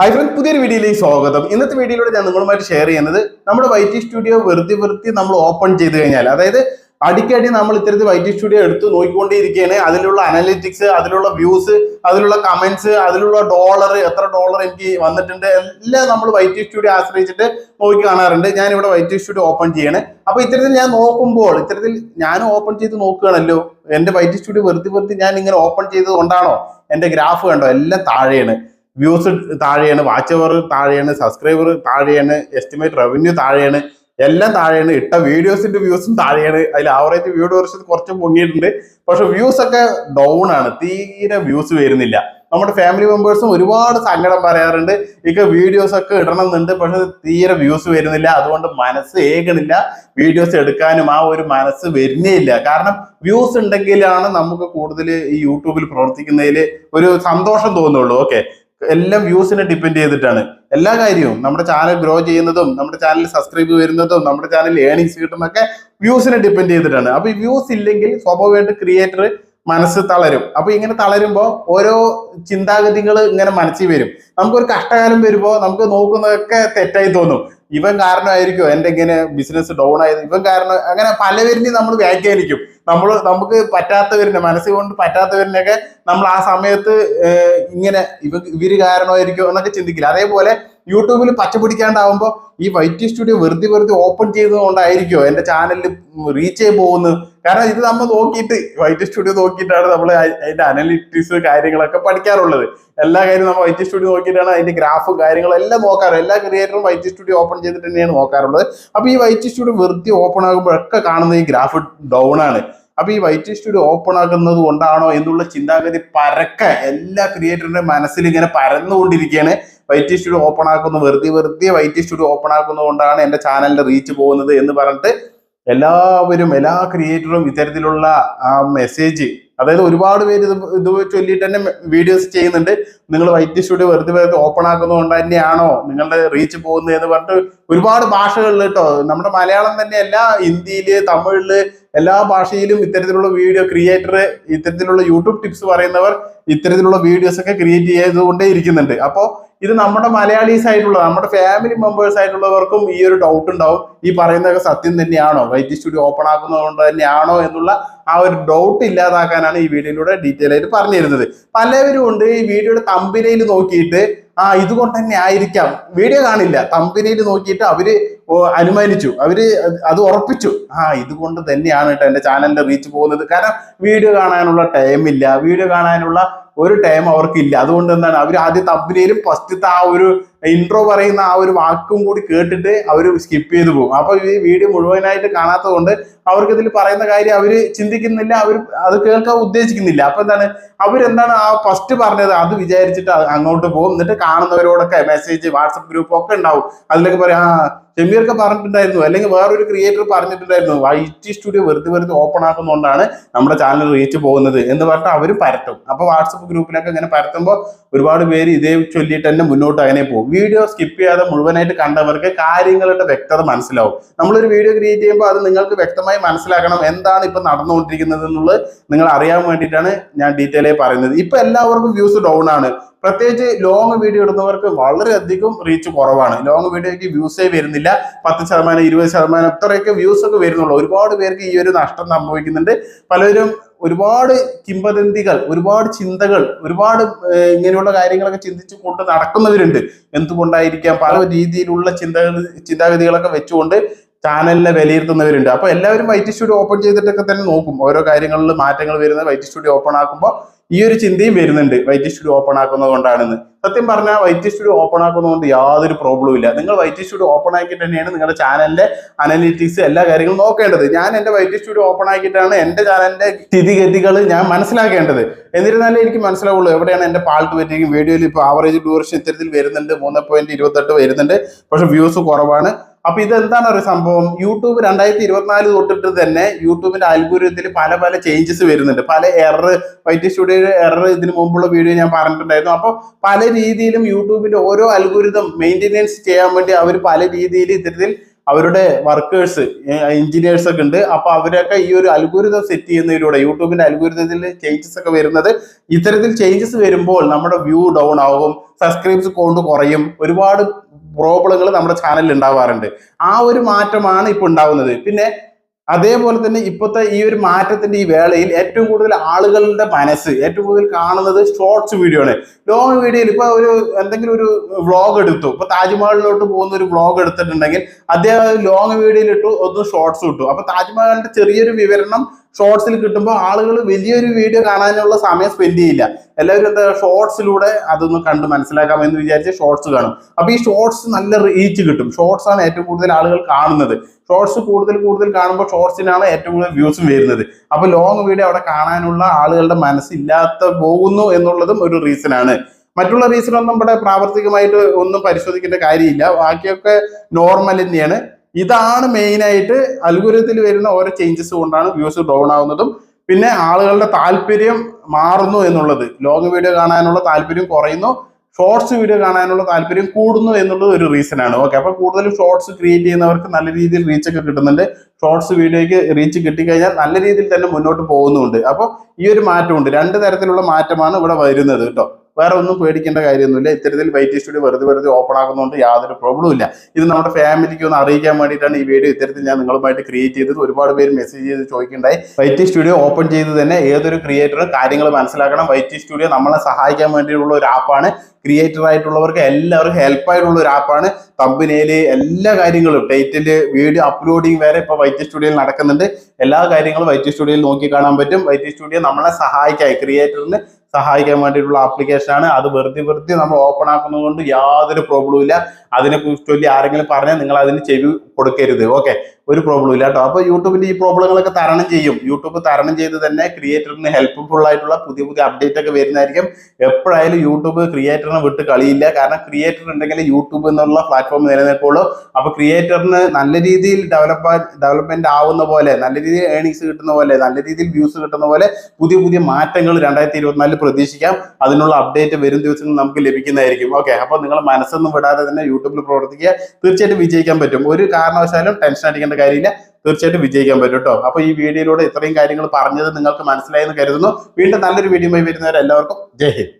Hi front പുതിയൊരു വീഡിയോയിലേക്ക് സ്വാഗതം. ഇന്നത്തെ വീഡിയോയിലൂടെ ഞാൻ നിങ്ങളുമായിട്ട് ഷെയർ ചെയ്യുന്നത് നമ്മുടെ വൈറ്റി സ്റ്റുഡിയോ വെറുതെ വെറുതെ നമ്മൾ ഓപ്പൺ ചെയ്ത് കഴിഞ്ഞാൽ അതായത് അടിക്കടി നമ്മൾ ഇത്തരത്തിൽ വൈറ്റി സ്റ്റുഡിയോ എടുത്ത് നോക്കിക്കൊണ്ടേയിരിക്കുകയാണ്. അതിലുള്ള അനലിറ്റിക്സ് അതിലുള്ള വ്യൂസ് അതിലുള്ള കമന്റ്സ് അതിലുള്ള ഡോളർ എത്ര ഡോളർ എനിക്ക് വന്നിട്ടുണ്ട് എല്ലാം നമ്മൾ വൈറ്റി സ്റ്റുഡിയോ ആശ്രയിച്ചിട്ട് നോക്കി കാണാറുണ്ട്. ഞാൻ ഇവിടെ വൈറ്റി സ്റ്റുഡിയോ ഓപ്പൺ ചെയ്യണേ. അപ്പൊ ഇത്തരത്തിൽ ഞാൻ നോക്കുമ്പോൾ ഇത്തരത്തിൽ ഞാൻ ഓപ്പൺ ചെയ്ത് നോക്കുകയാണല്ലോ. എന്റെ വൈറ്റി സ്റ്റുഡിയോ വെറുതെ വെറുതെ ഞാൻ ഇങ്ങനെ ഓപ്പൺ ചെയ്തത് കൊണ്ടാണോ? എന്റെ ഗ്രാഫ് കണ്ടോ? എല്ലാം താഴെയാണ്. വ്യൂസ് താഴെയാണ് വാച്ച് അവർ താഴെയാണ് സബ്സ്ക്രൈബർ താഴെയാണ് എസ്റ്റിമേറ്റ് റവന്യൂ താഴെയാണ് എല്ലാം താഴെയാണ്. ഇട്ട വീഡിയോസിന്റെ വ്യൂസും താഴെയാണ്. അതിൽ ആവറേജ് വ്യൂ വർഷത്തിൽ കുറച്ച് പൊങ്ങിയിട്ടുണ്ട്. പക്ഷെ വ്യൂസ് ഒക്കെ ഡൗൺ ആണ്. തീരെ വ്യൂസ് വരുന്നില്ല. നമ്മുടെ ഫാമിലി മെമ്പേഴ്സും ഒരുപാട് സങ്കടം പറയാറുണ്ട്. ഇക്ക വീഡിയോസ് ഒക്കെ ഇടണം എന്നുണ്ട് പക്ഷെ തീരെ വ്യൂസ് വരുന്നില്ല. അതുകൊണ്ട് മനസ്സ് ഏകണില്ല വീഡിയോസ് എടുക്കാനും. ആ ഒരു മനസ്സ് വരുന്നേ ഇല്ല. കാരണം വ്യൂസ് ഉണ്ടെങ്കിലാണ് നമുക്ക് കൂടുതൽ ഈ യൂട്യൂബിൽ പ്രവർത്തിക്കുന്നതിൽ ഒരു സന്തോഷം തോന്നുള്ളൂ. ഓക്കെ എല്ലാം വ്യൂസിനെ ഡിപ്പെൻഡ് ചെയ്തിട്ടാണ്. എല്ലാ കാര്യവും നമ്മുടെ ചാനൽ ഗ്രോ ചെയ്യുന്നതും നമ്മുടെ ചാനൽ സബ്സ്ക്രൈബ് വരുന്നതും നമ്മുടെ ചാനൽ ഏണിങ്സ് കിട്ടുന്നതൊക്കെ വ്യൂസിനെ ഡിപ്പെൻഡ് ചെയ്തിട്ടാണ്. അപ്പൊ ഈ വ്യൂസ് ഇല്ലെങ്കിൽ സ്വാഭാവികമായിട്ട് ക്രിയേറ്റർ മനസ്സ് തളരും. അപ്പൊ ഇങ്ങനെ തളരുമ്പോ ഓരോ ചിന്താഗതികൾ ഇങ്ങനെ മനസ്സിൽ വരും. നമുക്കൊരു കഷ്ടകാലം വരുമ്പോ നമുക്ക് നോക്കുന്നതൊക്കെ തെറ്റായി തോന്നും. ഇവൻ കാരണമായിരിക്കും? എന്റെ ഇങ്ങനെ ബിസിനസ് ഡൗൺ ആയത്. ഇവൻ കാരണം അങ്ങനെ പലവരിനെയും നമ്മൾ വ്യാഖ്യാനിക്കും. നമ്മൾ നമുക്ക് പറ്റാത്തവരിനെ മനസ്സിൽ കൊണ്ട് പറ്റാത്തവരിനെയൊക്കെ നമ്മൾ ആ സമയത്ത് ഇങ്ങനെ ഇവ ഇവർ കാരണമായിരിക്കും എന്നൊക്കെ ചിന്തിക്കില്ല. അതേപോലെ യൂട്യൂബിൽ പച്ച പിടിക്കാണ്ടാവുമ്പോൾ ഈ വൈറ്റി സ്റ്റുഡിയോ വെറുതെ വെറുതെ ഓപ്പൺ ചെയ്തതുകൊണ്ടായിരിക്കുമോ എന്റെ ചാനലിൽ റീച്ച് പോകുന്നത്? കാരണം ഇത് നമ്മൾ നോക്കിയിട്ട് വൈറ്റ് സ്റ്റുഡിയോ നോക്കിയിട്ടാണ് നമ്മൾ അതിന്റെ അനലിറ്റിക്സ് കാര്യങ്ങളൊക്കെ പഠിക്കാറുള്ളത്. എല്ലാ കാര്യവും നമ്മൾ വൈറ്റ് സ്റ്റുഡിയോ നോക്കിയിട്ടാണ് അതിന്റെ ഗ്രാഫും കാര്യങ്ങളും എല്ലാം നോക്കാറ്. എല്ലാ ക്രിയേറ്ററും വൈറ്റ് സ്റ്റുഡിയോ ഓപ്പൺ ചെയ്തിട്ട് തന്നെയാണ് നോക്കാറുള്ളത്. അപ്പോൾ ഈ വൈറ്റ് സ്റ്റുഡിയോ വെറുതെ ഓപ്പൺ ആകുമ്പോഴൊക്കെ കാണുന്ന ഈ ഗ്രാഫ് ഡൗൺ ആണ്. അപ്പൊ ഈ വൈറ്റ് സ്റ്റുഡിയോ ഓപ്പൺ ആകുന്നത് കൊണ്ടാണോ എന്നുള്ള ചിന്താഗതി പരക്കെ എല്ലാ ക്രിയേറ്ററിന്റെ മനസ്സിൽ ഇങ്ങനെ പരന്നുകൊണ്ടിരിക്കുകയാണ് വൈറ്റ് സ്റ്റുഡിയോ ഓപ്പൺ ആക്കുന്നു. വെറുതെ വെറുതെ വൈറ്റ് സ്റ്റുഡിയോ ഓപ്പൺ ആക്കുന്നത് കൊണ്ടാണ് എന്റെ ചാനലിന്റെ റീച്ച് പോകുന്നത് എന്ന് പറഞ്ഞിട്ട് എല്ലാവരും എല്ലാ ക്രിയേറ്ററും ഇത്തരത്തിലുള്ള മെസ്സേജ് അതായത് ഒരുപാട് പേര് ഇത് ഇത് ചൊല്ലിയിട്ട് തന്നെ വീഡിയോസ് ചെയ്യുന്നുണ്ട്. നിങ്ങൾ വൈറ്റ് സ്റ്റുഡിയോ വെറുതെ വെറുതെ ഓപ്പൺ ആക്കുന്നത് കൊണ്ട് തന്നെയാണോ നിങ്ങളുടെ റീച്ച് പോകുന്നത് എന്ന് പറഞ്ഞിട്ട് ഒരുപാട് ഭാഷകളിൽ കേട്ടോ. നമ്മുടെ മലയാളം തന്നെയല്ല ഹിന്ദിയിൽ തമിഴിൽ എല്ലാ ഭാഷയിലും ഇത്തരത്തിലുള്ള വീഡിയോ ക്രിയേറ്റർ ഇത്തരത്തിലുള്ള യൂട്യൂബ് ടിപ്സ് പറയുന്നവർ ഇത്തരത്തിലുള്ള വീഡിയോസ് ഒക്കെ ക്രിയേറ്റ് ചെയ്തുകൊണ്ടേ ഇരിക്കുന്നുണ്ട്. അപ്പോൾ ഇത് നമ്മുടെ മലയാളീസ് ആയിട്ടുള്ള നമ്മുടെ ഫാമിലി മെമ്പേഴ്സ് ആയിട്ടുള്ളവർക്കും ഈ ഒരു ഡൗട്ട് ഉണ്ടാവും. ഈ പറയുന്നതൊക്കെ സത്യം തന്നെയാണോ? വൈദ്യ സ്റ്റുഡിയോ ഓപ്പൺ ആക്കുന്നത് കൊണ്ട് തന്നെയാണോ എന്നുള്ള ആ ഒരു ഡൗട്ട് ഇല്ലാതാക്കാനാണ് ഈ വീഡിയോയിലൂടെ ഡീറ്റെയിൽ ആയിട്ട് പറഞ്ഞു തരുന്നത് പലവരും ഉണ്ട് ഈ വീഡിയോയുടെ തമ്പിനയിൽ നോക്കിയിട്ട് ആ ഇതുകൊണ്ട് തന്നെ ആയിരിക്കാം. വീഡിയോ കാണില്ല. തമ്പിനയിൽ നോക്കിയിട്ട് അവർ അനുമാനിച്ചു. അവർ അത് ഉറപ്പിച്ചു. ആ ഇതുകൊണ്ട് തന്നെയാണ് കേട്ടോ എന്റെ ചാനലിന്റെ റീച്ച് പോകുന്നത്. കാരണം വീഡിയോ കാണാനുള്ള ടൈം ഇല്ല. വീഡിയോ കാണാനുള്ള ഒരു ടൈം അവർക്കില്ല. അതുകൊണ്ട് എന്താണ് അവർ ആദ്യ തമ്പിനേലും ഫസ്റ്റത്തെ ആ ഒരു ഇൻട്രോ പറയുന്ന ആ ഒരു വാക്കും കൂടി കേട്ടിട്ട് അവർ സ്കിപ്പ് ചെയ്തു പോകും. അപ്പൊ ഈ വീഡിയോ മുഴുവനായിട്ട് കാണാത്തത് കൊണ്ട് അവർക്ക് ഇതിൽ പറയുന്ന കാര്യം അവർ ചിന്തിക്കുന്നില്ല അവർ അത് കേൾക്കാൻ ഉദ്ദേശിക്കുന്നില്ല. അപ്പൊ എന്താണ്? അവരെന്താണ് ആ ഫസ്റ്റ് പറഞ്ഞത്? അത് വിചാരിച്ചിട്ട് അങ്ങോട്ട് പോകും. എന്നിട്ട് കാണുന്നവരോടൊക്കെ മെസ്സേജ് വാട്സപ്പ് ഗ്രൂപ്പ് ഒക്കെ ഉണ്ടാവും. അതിലൊക്കെ പറയാം ആ ഷമീർക്ക് പറഞ്ഞിട്ടുണ്ടായിരുന്നു. അല്ലെങ്കിൽ വേറൊരു ക്രിയേറ്റർ പറഞ്ഞിട്ടുണ്ടായിരുന്നു. വൈറ്റി സ്റ്റുഡിയോ വെറുതെ വെറുതെ ഓപ്പൺ ആക്കുന്നതുകൊണ്ടാണ് നമ്മുടെ ചാനൽ റീച്ച് പോകുന്നത് എന്ന് പറഞ്ഞിട്ട് അവരും പരത്തും. അപ്പൊ വാട്സപ്പ് ഗ്രൂപ്പിലൊക്കെ ഇങ്ങനെ പരത്തുമ്പോൾ ഒരുപാട് പേര് ഇതേ ചൊല്ലിയിട്ട് തന്നെ മുന്നോട്ട് അങ്ങനെ പോകും. വീഡിയോ സ്കിപ്പ് ചെയ്യാതെ മുഴുവനായിട്ട് കണ്ടവർക്ക് കാര്യങ്ങളുടെ വ്യക്തത മനസ്സിലാവും. നമ്മളൊരു വീഡിയോ ക്രിയേറ്റ് ചെയ്യുമ്പോൾ അത് നിങ്ങൾക്ക് വ്യക്തമായി മനസ്സിലാക്കണം എന്താണ് ഇപ്പൊ നടന്നുകൊണ്ടിരിക്കുന്നത് എന്നുള്ളത് നിങ്ങൾ അറിയാൻ വേണ്ടിയിട്ടാണ് ഞാൻ ഡീറ്റെയിൽ ആയി പറയുന്നത്. ഇപ്പൊ എല്ലാവർക്കും വ്യൂസ് ഡൗൺ ആണ്. പ്രത്യേകിച്ച് ലോങ് വീഡിയോ ഇടുന്നവർക്ക് വളരെയധികം റീച്ച് കുറവാണ്. ലോങ് വീഡിയോയ്ക്ക് വ്യൂസേ വരുന്നില്ല. പത്ത് ശതമാനം ഇരുപത് ശതമാനം ഇത്രയൊക്കെ വ്യൂസ് ഒക്കെ വരുന്നുള്ളൂ. ഒരുപാട് പേർക്ക് ഈ ഒരു നഷ്ടം സംഭവിക്കുന്നുണ്ട്. പലരും ഒരുപാട് കിംബദന്തികൾ ഒരുപാട് ചിന്തകൾ ഒരുപാട് ഇങ്ങനെയുള്ള കാര്യങ്ങളൊക്കെ ചിന്തിച്ചു കൊണ്ട് നടക്കുന്നവരുണ്ട്. എന്തുകൊണ്ടായിരിക്കാം? പല രീതിയിലുള്ള ചിന്തകൾ ചിന്താഗതികളൊക്കെ വെച്ചുകൊണ്ട് ചാനലിനെ വിലയിരുത്തുന്നവരുണ്ട്. അപ്പൊ എല്ലാവരും വൈറ്റ് സ്റ്റുഡിയോ ഓപ്പൺ ചെയ്തിട്ടൊക്കെ തന്നെ നോക്കും. ഓരോ കാര്യങ്ങളിൽ മാറ്റങ്ങൾ വരുന്നത് വൈറ്റ് സ്റ്റുഡിയോ ഓപ്പൺ ആക്കുമ്പോൾ ഈ ഒരു ചിന്തയും വരുന്നുണ്ട് വൈറ്റ് സ്റ്റുഡിയോ ഓപ്പൺ ആക്കുന്നത് കൊണ്ടാണെന്ന്. സത്യം പറഞ്ഞാൽ വൈറ്റ് സ്റ്റുഡിയോ ഓപ്പൺ ആക്കുന്നതുകൊണ്ട് യാതൊരു പ്രോബ്ലവും ഇല്ല. നിങ്ങൾ വൈറ്റ് സ്റ്റുഡിയോ ഓപ്പൺ ആക്കിയിട്ട് തന്നെയാണ് നിങ്ങളുടെ ചാനലിന്റെ അനലിറ്റിക്സ് എല്ലാ കാര്യങ്ങളും നോക്കേണ്ടത്. ഞാൻ എന്റെ വൈറ്റ് സ്റ്റുഡിയോ ഓപ്പൺ ആക്കിയിട്ടാണ് എന്റെ ചാനലിന്റെ സ്ഥിതിഗതികൾ ഞാൻ മനസ്സിലാക്കേണ്ടത്. എന്നിരുന്നാലേ എനിക്ക് മനസ്സിലാവുള്ളൂ എവിടെയാണ് എന്റെ പാൾട്ട് പറ്റിയെങ്കിൽ വീഡിയോയിൽ ഇപ്പോൾ ആവറേജ് ഡ്യൂറേഷൻ ഇത്തരത്തിൽ വരുന്നുണ്ട്. മൂന്ന് പോയിന്റ് ഇരുപത്തെട്ട് വരുന്നുണ്ട്. പക്ഷെ വ്യൂസ് കുറവാണ്. അപ്പൊ ഇത് എന്താണ് ഒരു സംഭവം? യൂട്യൂബ് രണ്ടായിരത്തി ഇരുപത്തിനാല് തൊട്ടിട്ട് തന്നെ യൂട്യൂബിന്റെ അൽഗുരുത്തിൽ പല പല ചേഞ്ചസ് വരുന്നുണ്ട്. പല എറർ വൈറ്റ് സ്റ്റുഡിയോ എറർ ഇതിനു മുമ്പുള്ള വീഡിയോ ഞാൻ പറഞ്ഞിട്ടുണ്ടായിരുന്നു. അപ്പോൾ പല രീതിയിലും യൂട്യൂബിന്റെ ഓരോ അൽഗുരുതം മെയിന്റെനൻസ് ചെയ്യാൻ വേണ്ടി അവർ പല രീതിയിൽ ഇത്തരത്തിൽ അവരുടെ വർക്കേഴ്സ് എഞ്ചിനീയേഴ്സ് ഒക്കെ ഉണ്ട്. അപ്പൊ അവരൊക്കെ ഈ ഒരു അൽഗോരിതം സെറ്റ് ചെയ്യുന്നതിലൂടെ യൂട്യൂബിന്റെ അൽഗോരിതത്തിൽ ചേഞ്ചസ് ഒക്കെ വരുന്നത് ഇത്തരത്തിൽ ചേഞ്ചസ് വരുമ്പോൾ നമ്മുടെ വ്യൂ ഡൗൺ ആകും സബ്സ്ക്രൈബ്സ് കൊണ്ട് കുറയും ഒരുപാട് പ്രോബ്ലങ്ങൾ നമ്മുടെ ചാനലിൽ ഉണ്ടാവാറുണ്ട്. ആ ഒരു മാറ്റമാണ് ഇപ്പൊ ഉണ്ടാവുന്നത്. പിന്നെ അതേപോലെ തന്നെ ഇപ്പോഴത്തെ ഈ ഒരു മാറ്റത്തിന്റെ ഈ വേളയിൽ ഏറ്റവും കൂടുതൽ ആളുകളുടെ മനസ്സ് ഏറ്റവും കൂടുതൽ കാണുന്നത് ഷോർട്സ് വീഡിയോ ആണ്. ലോങ് വീഡിയോയിൽ ഇപ്പൊ ഒരു എന്തെങ്കിലും ഒരു വ്ളോഗ് എടുത്തു. ഇപ്പൊ താജ്മഹലിലോട്ട് പോകുന്ന ഒരു വ്ളോഗ് എടുത്തിട്ടുണ്ടെങ്കിൽ അദ്ദേഹം ലോങ് വീഡിയോയിൽ ഇട്ടു ഒന്ന് ഷോർട്സ് ഇട്ടു. അപ്പൊ താജ്മഹലിന്റെ ചെറിയൊരു വിവരണം ഷോർട്സിൽ കിട്ടുമ്പോൾ ആളുകൾ വലിയൊരു വീഡിയോ കാണാനുള്ള സമയം സ്പെൻഡ് ചെയ്യില്ല. എല്ലാവരും എന്താ ഷോർട്സിലൂടെ അതൊന്ന് കണ്ട് മനസ്സിലാക്കാം എന്ന് വിചാരിച്ച് ഷോർട്സ് കാണും. അപ്പൊ ഈ ഷോർട്സ് നല്ല റീച്ച് കിട്ടും. ഷോർട്സ് ആണ് ഏറ്റവും കൂടുതൽ ആളുകൾ കാണുന്നത്. ഷോർട്സ് കൂടുതൽ കൂടുതൽ കാണുമ്പോൾ ഷോർട്സിനാണ് ഏറ്റവും കൂടുതൽ വ്യൂസും വരുന്നത്. അപ്പൊ ലോങ് വീഡിയോ അവിടെ കാണാനുള്ള ആളുകളുടെ മനസ്സില്ലാത്ത പോകുന്നു എന്നുള്ളതും ഒരു റീസൺ ആണ്. മറ്റുള്ള റീസൺ ഒന്നും ഇവിടെ പ്രാവർത്തികമായിട്ട് ഒന്നും പരിശോധിക്കേണ്ട കാര്യമില്ല. ബാക്കിയൊക്കെ നോർമൽ തന്നെയാണ്. ഇതാണ് മെയിൻ ആയിട്ട് അൽഗുരത്തിൽ വരുന്ന ഓരോ ചേഞ്ചസ് കൊണ്ടാണ് വ്യൂസ് ഡൗൺ ആവുന്നതും. പിന്നെ ആളുകളുടെ താല്പര്യം മാറുന്നു എന്നുള്ളത്. ലോങ് വീഡിയോ കാണാനുള്ള താല്പര്യം കുറയുന്നു. ഷോർട്സ് വീഡിയോ കാണാനുള്ള താല്പര്യം കൂടുന്നു എന്നുള്ളത് ഒരു റീസൺ ആണ്. ഓക്കെ അപ്പൊ കൂടുതലും ഷോർട്സ് ക്രിയേറ്റ് ചെയ്യുന്നവർക്ക് നല്ല രീതിയിൽ റീച്ച് ഒക്കെ കിട്ടുന്നുണ്ട്. ഷോർട്സ് വീഡിയോയ്ക്ക് റീച്ച് കിട്ടിക്കഴിഞ്ഞാൽ നല്ല രീതിയിൽ തന്നെ മുന്നോട്ട് പോകുന്നുണ്ട്. അപ്പോൾ ഈ ഒരു മാറ്റമുണ്ട്. രണ്ട് തരത്തിലുള്ള മാറ്റമാണ് ഇവിടെ വരുന്നത് കേട്ടോ. വേറെ ഒന്നും പേടിക്കേണ്ട കാര്യമൊന്നുമില്ല. ഇത്തരത്തിൽ വൈറ്റ് സ്റ്റുഡിയോ വെറുതെ വെറുതെ ഓപ്പൺ ആകുന്നതുകൊണ്ട് യാതൊരു പ്രോബ്ലവും ഇല്ല. ഇത് നമ്മുടെ ഫാമിലിക്ക് ഒന്ന് അറിയിക്കാൻ വേണ്ടിയിട്ടാണ് ഈ വീഡിയോ ഇത്തരത്തിൽ ഞാൻ നിങ്ങളുമായിട്ട് ക്രിയേറ്റ് ചെയ്തത്. ഒരുപാട് പേര് മെസ്സേജ് ചെയ്ത് ചോദിക്കുണ്ടായി വൈറ്റ് സ്റ്റുഡിയോ ഓപ്പൺ ചെയ്ത് തന്നെ ഏതൊരു ക്രിയേറ്ററും കാര്യങ്ങൾ മനസ്സിലാക്കണം. വൈറ്റ് സ്റ്റുഡിയോ നമ്മളെ സഹായിക്കാൻ വേണ്ടിയുള്ള ഒരു ആപ്പാണ് ക്രിയേറ്റർ ആയിട്ടുള്ളവർക്ക് എല്ലാവർക്കും ഹെൽപ്പ് ആയിട്ടുള്ള ഒരു ആപ്പാണ് തമ്പിനേൽ എല്ലാ കാര്യങ്ങളും ടൈറ്റിൽ വീഡിയോ അപ്ലോഡിങ് വരെ ഇപ്പോൾ വൈറ്റ് സ്റ്റുഡിയോയിൽ നടക്കുന്നുണ്ട്. എല്ലാ കാര്യങ്ങളും വൈറ്റ് സ്റ്റുഡിയോയിൽ നോക്കി കാണാൻ പറ്റും. വൈറ്റ് സ്റ്റുഡിയോ നമ്മളെ സഹായിക്കായി. ക്രിയേറ്ററിന് സഹായിക്കാൻ വേണ്ടിയിട്ടുള്ള ആപ്ലിക്കേഷൻ ആണ്. അത് വെറുതെ വെറുതെ നമ്മൾ ഓപ്പൺ ആക്കുന്നത് കൊണ്ട് യാതൊരു പ്രോബ്ലവും ഇല്ല. അതിനെ ചൊല്ലി ആരെങ്കിലും പറഞ്ഞാൽ നിങ്ങൾ അതിന് ചെവി കൊടുക്കരുത്. ഓക്കെ ഒരു പ്രോബ്ലം ഇല്ല കേട്ടോ. അപ്പൊ യൂട്യൂബിന്റെ ഈ പ്രോബ്ലങ്ങളൊക്കെ തരണം ചെയ്യും. യൂട്യൂബ് തരണം ചെയ്ത് തന്നെ ക്രിയേറ്ററിന് ഹെൽപ്ഫുൾ ആയിട്ടുള്ള പുതിയ പുതിയ അപ്ഡേറ്റ് ഒക്കെ വരുന്നതായിരിക്കും. എപ്പോഴായാലും യൂട്യൂബ് ക്രിയേറ്ററിനെ വിട്ട് കളിയില്ല. കാരണം ക്രിയേറ്റർ ഉണ്ടെങ്കിൽ യൂട്യൂബ് എന്നുള്ള പ്ലാറ്റ്ഫോം നിലനിൽക്കുള്ളൂ അപ്പോൾ ക്രിയേറ്ററിന് നല്ല രീതിയിൽ ഡെവലപ്പ് ഡെവലപ്മെന്റ് ആവുന്ന പോലെ നല്ല രീതിയിൽ ഏണിങ്സ് കിട്ടുന്ന പോലെ നല്ല രീതിയിൽ വ്യൂസ് കിട്ടുന്ന പോലെ പുതിയ പുതിയ മാറ്റങ്ങൾ രണ്ടായിരത്തി ഇരുപത്തിനാലിൽ പ്രതീക്ഷിക്കാം. അതിനുള്ള അപ്ഡേറ്റ് വരും ദിവസങ്ങൾ നമുക്ക് ലഭിക്കുന്നതായിരിക്കും. ഓക്കെ അപ്പോൾ നിങ്ങൾ മനസ്സൊന്നും വിടാതെ തന്നെ യൂട്യൂബിൽ പ്രവർത്തിക്കുക. തീർച്ചയായിട്ടും വിജയിക്കാൻ പറ്റും. ഒരു കാരണവശാലും ടെൻഷൻ അടിക്കേണ്ട കാര്യമില്ല. തീർച്ചയായിട്ടും വിജയിക്കാൻ പറ്റും കേട്ടോ അപ്പൊ ഈ വീഡിയോയിലൂടെ ഇത്രയും കാര്യങ്ങൾ പറഞ്ഞത് നിങ്ങൾക്ക് മനസ്സിലായെന്ന് കരുതുന്നു. വീണ്ടും നല്ലൊരു വീഡിയോ വരുന്നവരെല്ലാവർക്കും ജയ് ഹിന്ദ്.